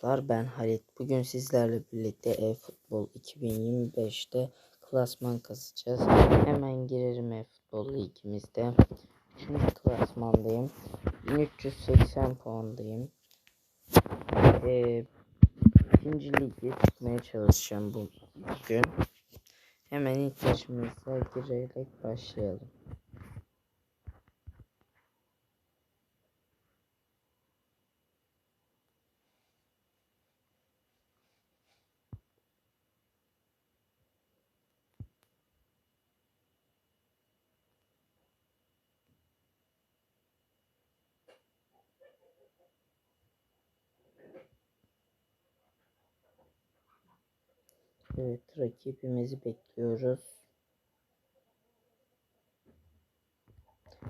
dostlar ben Halit. Bugün sizlerle birlikte e-futbol 2025'te klasman kazacağız. Hemen girerim e-futbol ligimizde. Şimdi klasmandayım. 1380 puandayım. Ee, ikinci çıkmaya çalışacağım bu bugün. Hemen ilk maçımıza girerek başlayalım. Evet rakibimizi bekliyoruz.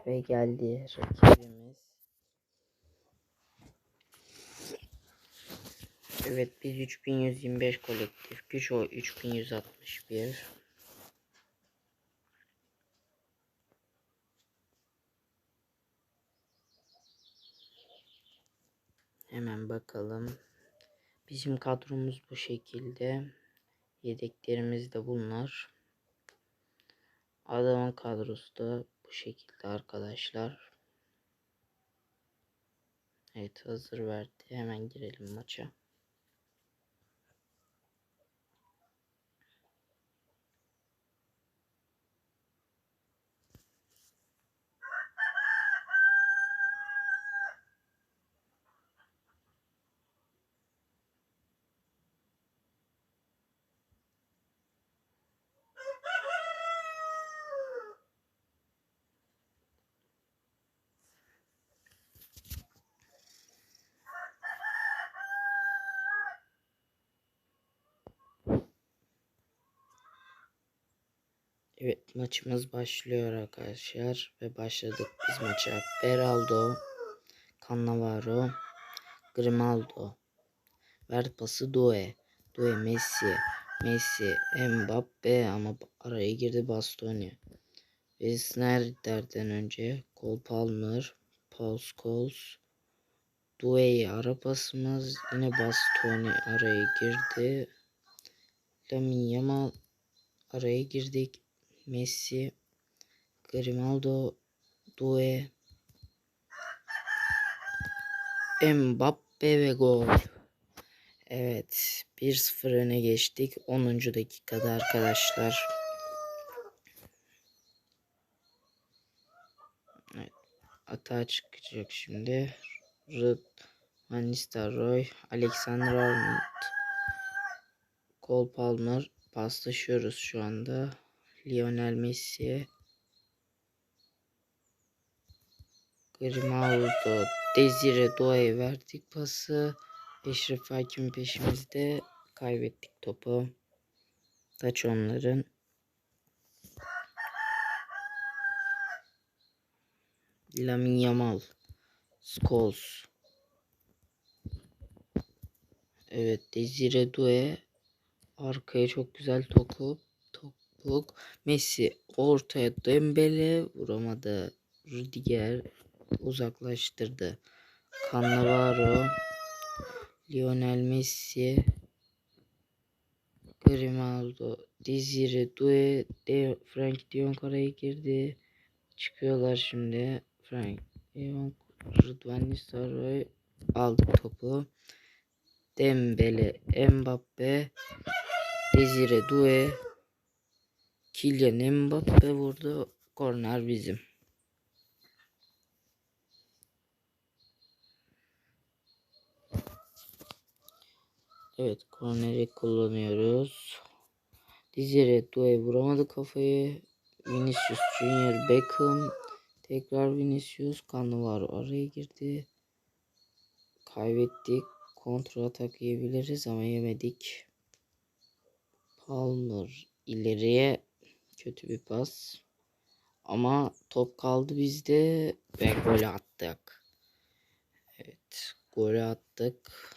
Ve geldi rakibimiz. Evet biz 3125 kolektif güç o 3161. Hemen bakalım. Bizim kadromuz bu şekilde. Yedeklerimiz de bunlar. Adamın kadrosu da bu şekilde arkadaşlar. Evet hazır verdi. Hemen girelim maça. Evet maçımız başlıyor arkadaşlar ve başladık biz maça. Beraldo, Cannavaro, Grimaldo, ver pası Due, Due Messi, Messi, Mbappe ama araya girdi Bastoni. Ve Snyder'den önce Cole Palmer, Paul Scholes, Due'yi ara pasımız yine Bastoni araya girdi. Lamine Yamal araya girdik. Messi, Grimaldo, Due, Mbappe ve gol. Evet 1-0 öne geçtik 10. dakikada arkadaşlar. Evet, atağa çıkacak şimdi. Rıd, Van Nistelrooy, Alexander Arnold, Cole Palmer paslaşıyoruz şu anda. Lionel Messi, Grimaldo, Desire Doué verdik pası. Eşref Hakim peşimizde kaybettik topu. Taç onların. Lamine Yamal, Scholes. Evet Desire Doué arkaya çok güzel topu topuk. Messi ortaya Dembele vuramadı. Rüdiger uzaklaştırdı. Cannavaro, Lionel Messi, Grimaldo, Desire Doué, De Frank de Jong araya girdi. Çıkıyorlar şimdi. Frank de Jong, Rıdvan Nistelrooy aldık topu. Dembele, Mbappe, Desire Doué, Kylian Mbappe vurdu. Korner bizim. Evet korneri kullanıyoruz. Desire Doué vuramadı kafayı. Vinicius Junior Beckham. Tekrar Vinicius Cannavaro araya girdi. Kaybettik. Kontra atak yiyebiliriz ama yemedik. Palmer ileriye kötü bir pas. Ama top kaldı bizde ve gol attık. Evet, gol attık.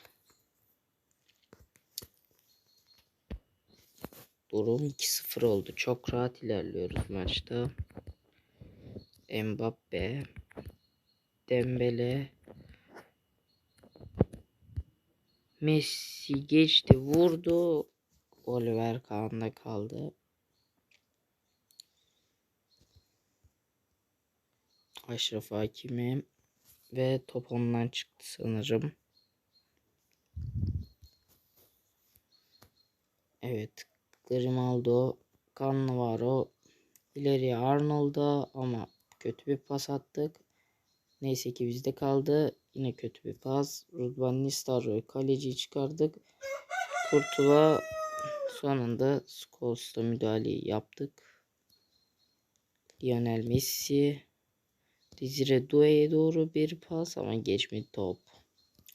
Durum 2-0 oldu. Çok rahat ilerliyoruz maçta. Mbappe, Dembele, Messi geçti vurdu. Oliver Kahn'da kaldı. Aşraf Hakimi ve top ondan çıktı sanırım. Evet. Grimaldo, Cannavaro, ileriye Arnold'a ama kötü bir pas attık. Neyse ki bizde kaldı. Yine kötü bir pas. Rudvan Nistelrooy kaleciyi çıkardık. Kurtuva sonunda Scholes'la müdahaleyi yaptık. Lionel Messi Dizire Doue'ye doğru bir pas ama geçmedi top.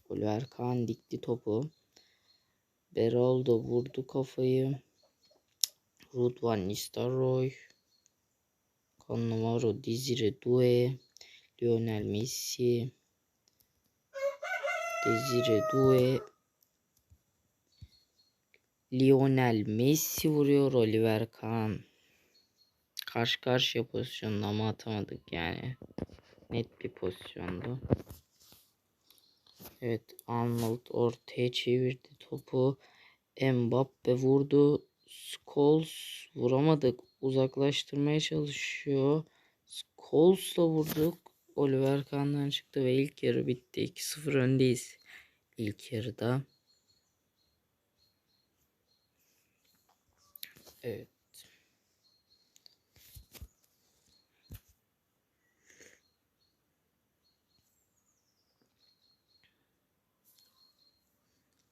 Oliver Kahn dikti topu. Beraldo vurdu kafayı. Ruud van Nistelrooy. Cannavaro, Desire Doué. Lionel Messi. Desire Doué. Lionel Messi vuruyor Oliver Kahn. Karşı karşıya pozisyonda ama atamadık yani. Net bir pozisyondu. Evet Arnold ortaya çevirdi topu. Mbappe vurdu. Scholes vuramadık. Uzaklaştırmaya çalışıyor. Scholes'la vurduk. Oliver Kahn'dan çıktı ve ilk yarı bitti. 2-0 öndeyiz. İlk yarıda. Evet.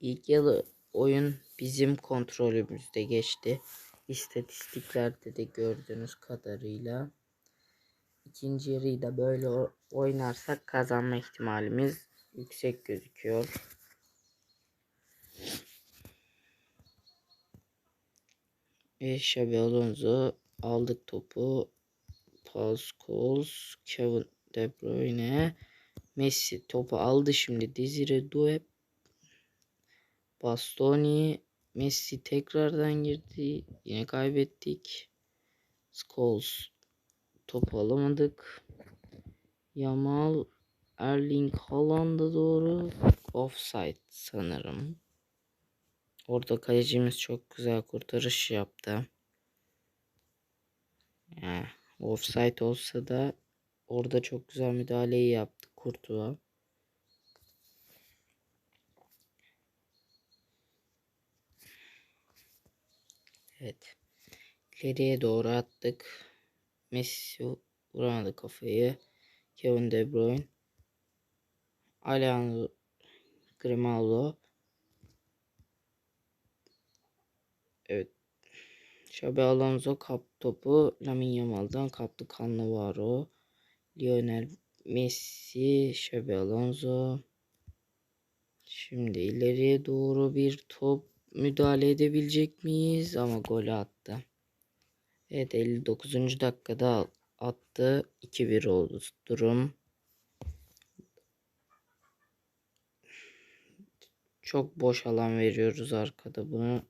İlk yarı oyun bizim kontrolümüzde geçti. İstatistiklerde de gördüğünüz kadarıyla. İkinci yarıyı da böyle oynarsak kazanma ihtimalimiz yüksek gözüküyor. Ve Xabi Alonso aldık topu. Paul Scholes, Kevin De Bruyne, Messi topu aldı şimdi. Desire Doué Bastoni Messi tekrardan girdi. Yine kaybettik. Scholes topu alamadık. Yamal Erling Haaland'a doğru offside sanırım. Orada kalecimiz çok güzel kurtarış yaptı. Yani offside olsa da orada çok güzel müdahaleyi yaptı Kurtuğa. Evet. İleriye doğru attık. Messi vuramadı kafayı. Kevin De Bruyne. Alejandro Grimaldo. Evet. Xabi Alonso kap topu Lamine Yamal'dan kaptı Cannavaro. Lionel Messi, Xabi Alonso. Şimdi ileriye doğru bir top müdahale edebilecek miyiz? Ama golü attı. Evet 59. dakikada attı. 2-1 oldu durum. Çok boş alan veriyoruz arkada. Bunu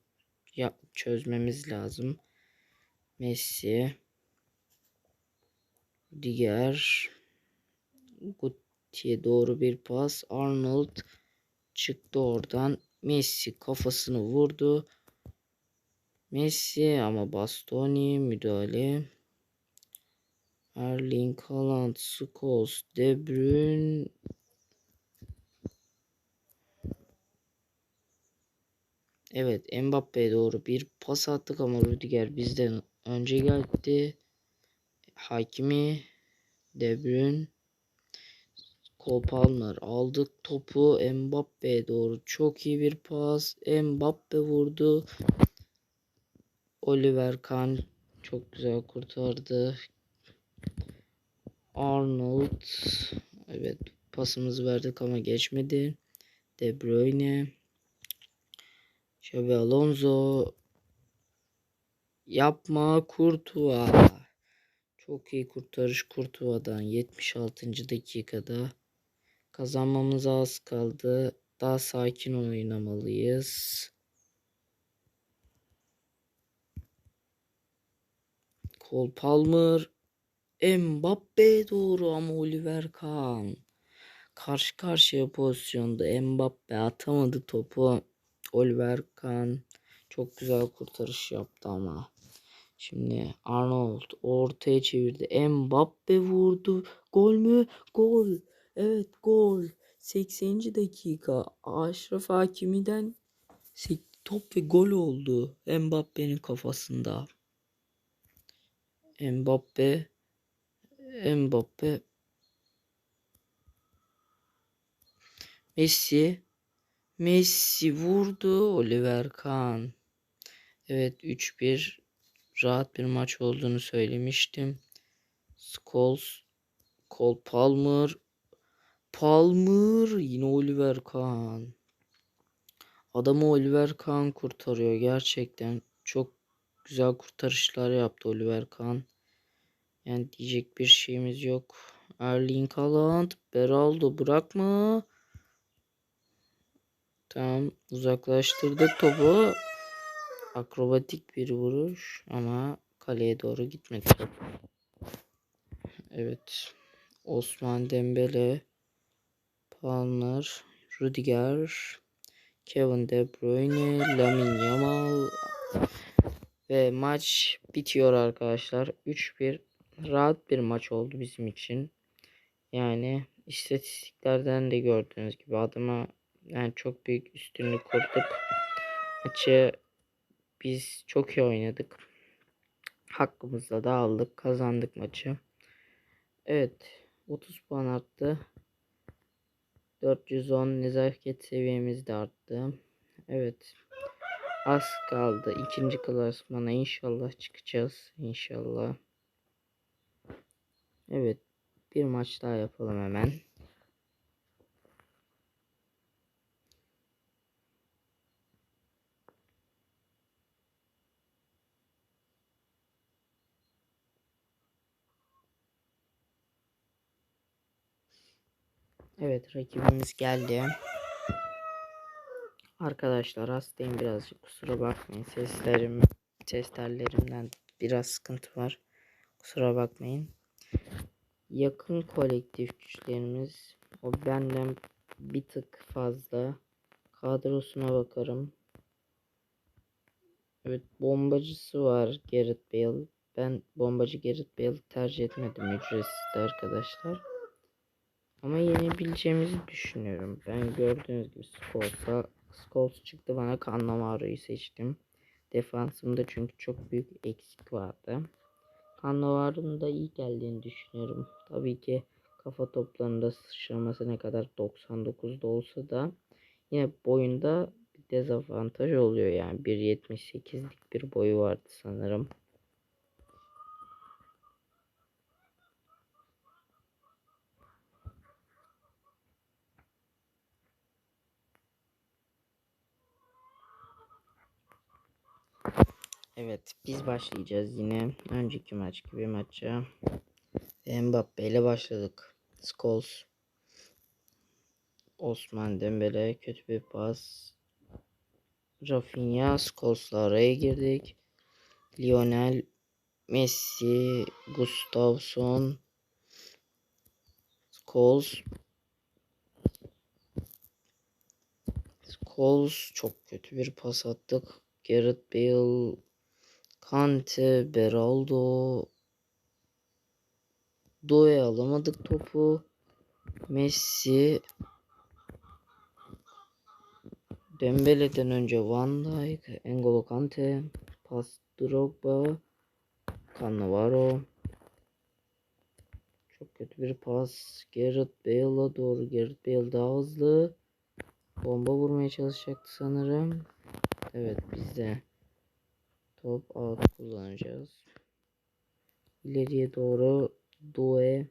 yap çözmemiz lazım. Messi diğer Gutti'ye doğru bir pas. Arnold çıktı oradan. Messi kafasını vurdu. Messi ama Bastoni müdahale. Erling Haaland, Scholes, De Bruyne Evet Mbappe'ye doğru bir pas attık ama Rüdiger bizden önce geldi. Hakimi De Bruyne Palmer aldık topu Mbappe'ye doğru çok iyi bir pas. Mbappe vurdu. Oliver Kahn çok güzel kurtardı. Arnold evet pasımızı verdik ama geçmedi. De Bruyne Xabi Alonso yapma Kurtuva çok iyi kurtarış Kurtuva'dan 76. dakikada kazanmamız az kaldı daha sakin oynamalıyız Cole Palmer Mbappe doğru ama Oliver Kahn karşı karşıya pozisyonda Mbappe atamadı topu. Oliver Kahn çok güzel kurtarış yaptı ama. Şimdi Arnold ortaya çevirdi. Mbappe vurdu. Gol mü? Gol. Evet gol. 80. dakika. Aşraf Hakimi'den top ve gol oldu. Mbappe'nin kafasında. Mbappe Mbappe Messi Messi vurdu Oliver Kahn. Evet 3-1 rahat bir maç olduğunu söylemiştim. Scholes Cole Palmer Palmer yine Oliver Kahn. Adamı Oliver Kahn kurtarıyor gerçekten. Çok güzel kurtarışlar yaptı Oliver Kahn. Yani diyecek bir şeyimiz yok. Erling Haaland, Beraldo bırakma. Tamam uzaklaştırdık topu. Akrobatik bir vuruş ama kaleye doğru gitmedi. Evet. Osman Dembele, Palmer, Rudiger, Kevin De Bruyne, Lamine Yamal ve maç bitiyor arkadaşlar. 3-1 rahat bir maç oldu bizim için. Yani istatistiklerden de gördüğünüz gibi adıma yani çok büyük üstünlük kurduk. Maçı biz çok iyi oynadık. Hakkımızda da aldık. Kazandık maçı. Evet. 30 puan arttı. 410 nezaket seviyemiz de arttı. Evet. Az kaldı. ikinci klasmana inşallah çıkacağız. İnşallah. Evet. Bir maç daha yapalım hemen. Evet rakibimiz geldi. Arkadaşlar hastayım birazcık kusura bakmayın. Seslerim, ses tellerimden biraz sıkıntı var. Kusura bakmayın. Yakın kolektif güçlerimiz o benden bir tık fazla. Kadrosuna bakarım. Evet bombacısı var Gareth Bale. Ben bombacı Gareth Bale tercih etmedim ücretsiz arkadaşlar. Ama yenebileceğimizi düşünüyorum. Ben gördüğünüz gibi Scholes'a Scholes çıktı bana Cannavaro'yu seçtim. Defansımda çünkü çok büyük eksik vardı. Cannavaro'nun da iyi geldiğini düşünüyorum. Tabii ki kafa toplarında sıçraması ne kadar 99'da olsa da yine boyunda bir dezavantaj oluyor yani 1.78'lik bir boyu vardı sanırım. Evet biz başlayacağız yine önceki maç gibi maça. Mbappe ile başladık. Scholes. Osman Dembele kötü bir pas. Rafinha Scholes'la araya girdik. Lionel Messi, Gustavson, Scholes. Scholes çok kötü bir pas attık. Gareth Bale Kante, Beraldo. Doe alamadık topu. Messi. Dembele'den önce Van Dijk, N'Golo Kante, pas Drogba, Cannavaro. Çok kötü bir pas. Gareth Bale'a doğru. Gareth Bale daha hızlı. Bomba vurmaya çalışacaktı sanırım. Evet bizde. Top out kullanacağız. İleriye doğru Due.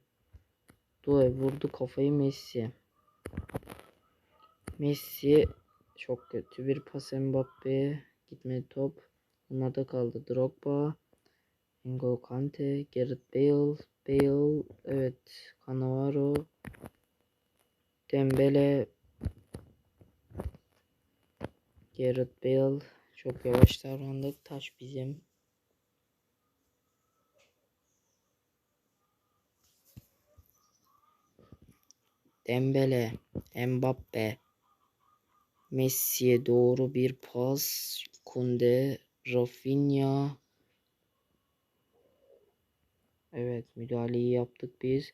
Due vurdu kafayı Messi. Messi çok kötü bir pas Mbappe. Gitmedi top. Onlarda kaldı Drogba. N'Golo Kante. Gareth Bale. Bale. Evet. Cannavaro. Dembele. Gareth Bale. Çok yavaş davrandık. Taş bizim. Dembele, Mbappe, Messi'ye doğru bir pas. Kunde, Rafinha. Evet müdahaleyi yaptık biz.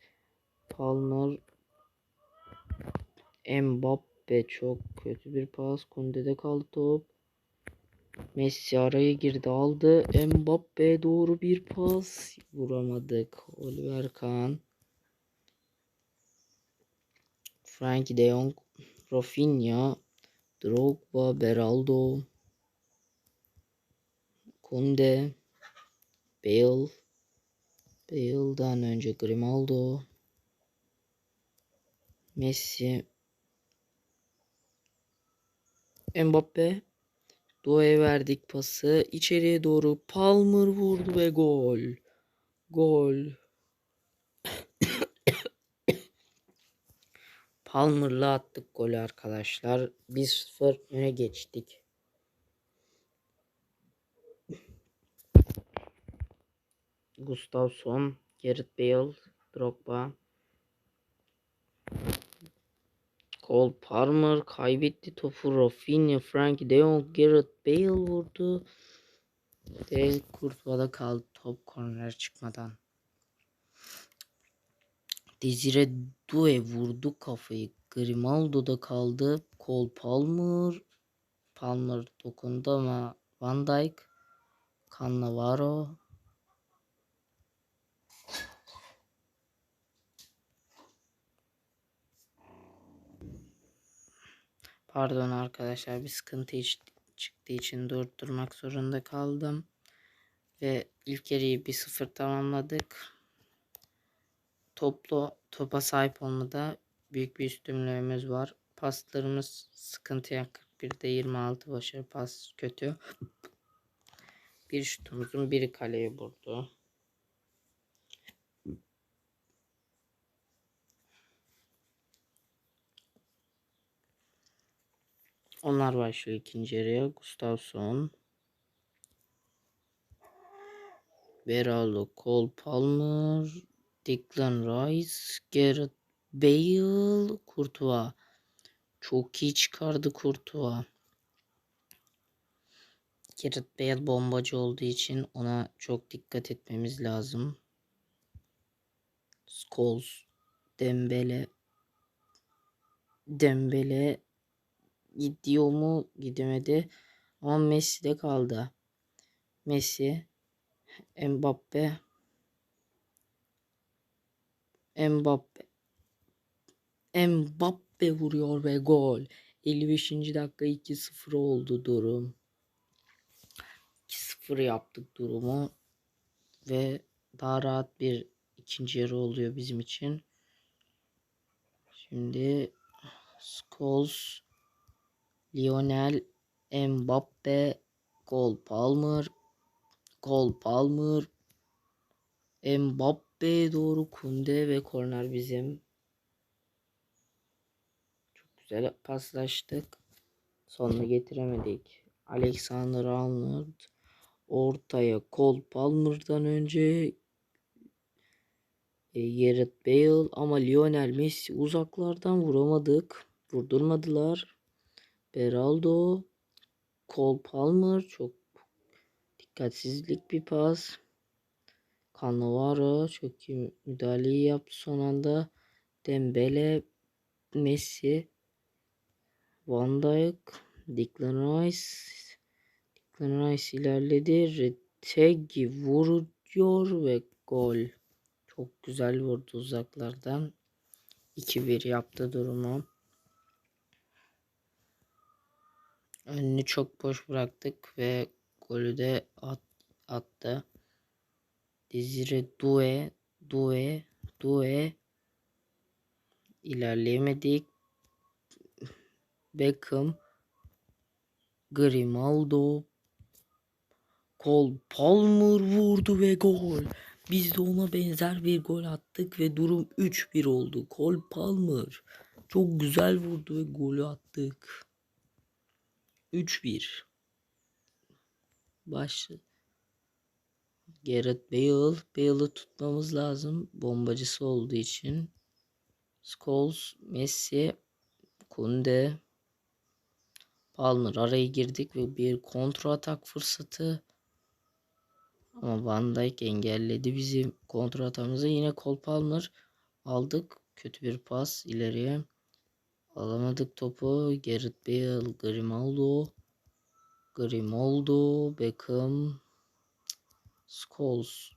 Palmer, Mbappe çok kötü bir pas. Kunde'de kaldı top. Messi araya girdi aldı. Mbappe doğru bir pas. Vuramadık. Oliver Kahn. Frankie de Jong. Rafinha. Drogba. Beraldo. Kunde. Bale. Bale'dan önce Grimaldo. Messi. Mbappe. Doğa'ya verdik pası. İçeriye doğru Palmer vurdu ve gol. Gol. Palmer'la attık golü arkadaşlar. 1-0 öne geçtik. Gustafsson, Gareth Bale, Drogba. Cole Palmer kaybetti topu. Rafinha, Frankie de Jong, Gareth Bale vurdu. Ve Kurtuva'da kaldı top korner çıkmadan. Desire Due vurdu kafayı. Grimaldo'da kaldı. Cole Palmer. Palmer dokundu ama Van Dijk. Cannavaro. Pardon arkadaşlar bir sıkıntı çıktığı için durdurmak zorunda kaldım. Ve ilk yarıyı 1-0 tamamladık. Toplu topa sahip olmada büyük bir üstünlüğümüz var. Paslarımız sıkıntıya 41'de 26 başarı pas kötü. Bir şutumuzun biri kaleye vurdu. Onlar başlıyor ikinci yarıya. Gustafsson. Beraldo, Cole Palmer, Declan Rice, Gareth Bale, Courtois. Çok iyi çıkardı Courtois. Gareth Bale bombacı olduğu için ona çok dikkat etmemiz lazım. Scholes, Dembele, Dembele gidiyor mu gidemedi ama Messi de kaldı. Messi, Mbappe, Mbappe, Mbappe vuruyor ve gol. 55. dakika 2-0 oldu durum. 2-0 yaptık durumu ve daha rahat bir ikinci yarı oluyor bizim için. Şimdi Scholes, Lionel, Mbappe, Cole Palmer, Cole Palmer, Mbappe doğru Kunde ve korner bizim. Çok güzel paslaştık. Sonuna getiremedik. Alexander Arnold ortaya Cole Palmer'dan önce e, Gareth Bale ama Lionel Messi uzaklardan vuramadık. Vurdurmadılar. Beraldo, Cole Palmer çok dikkatsizlik bir pas. Cannavaro çok iyi müdahaleyi yaptı son anda. Dembele, Messi, Van Dijk, Declan Rice, Declan Rice ilerledi. Retegi vuruyor ve gol. Çok güzel vurdu uzaklardan. 2-1 yaptı durumu. Önünü çok boş bıraktık ve golü de at, attı. Desire Due, Due, Due ilerleyemedik. Beckham, Grimaldo, Cole Palmer vurdu ve gol. Biz de ona benzer bir gol attık ve durum 3-1 oldu. Cole Palmer çok güzel vurdu ve golü attık. 3-1. Başlı. Gareth Bale. Bale'ı tutmamız lazım. Bombacısı olduğu için. Scholes, Messi, Kunde, Palmer araya girdik ve bir kontra atak fırsatı. Ama Van Dijk engelledi bizim kontra atağımızı. Yine Cole Palmer aldık. Kötü bir pas ileriye. Alamadık topu. Gareth Bale, Grimaldo, Grimaldo, Beckham, Scholes.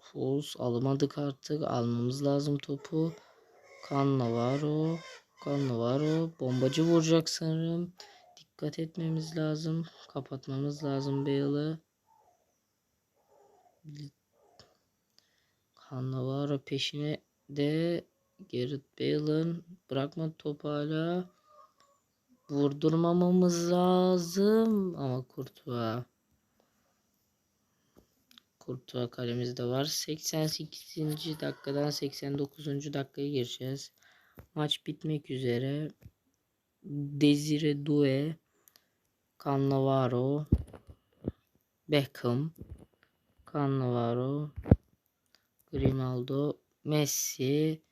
Scholes alamadık artık. Almamız lazım topu. Cannavaro, Cannavaro bombacı vuracak sanırım. Dikkat etmemiz lazım. Kapatmamız lazım Bale'ı. Cannavaro peşine de Gareth Bale'ın bırakma topu hala. Vurdurmamamız lazım ama Kurtuğa. Kurtuğa kalemizde var. 88. dakikadan 89. dakikaya gireceğiz. Maç bitmek üzere. Desire Due, Cannavaro, Beckham, Cannavaro, Grimaldo, Messi,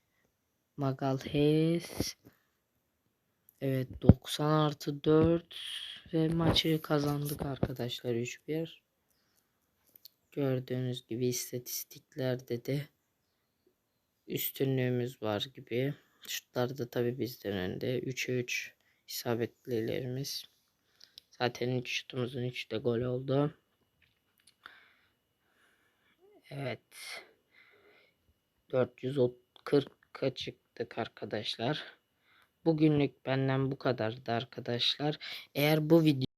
Magalhaes. Evet 90 artı 4 ve maçı kazandık arkadaşlar 3-1. Gördüğünüz gibi istatistiklerde de üstünlüğümüz var gibi. Şutlarda tabi bizden önde. 3'e 3 isabetlilerimiz. Zaten 3 şutumuzun 3 de gol oldu. Evet. 440'a çıktık arkadaşlar. Bugünlük benden bu kadardı arkadaşlar. Eğer bu video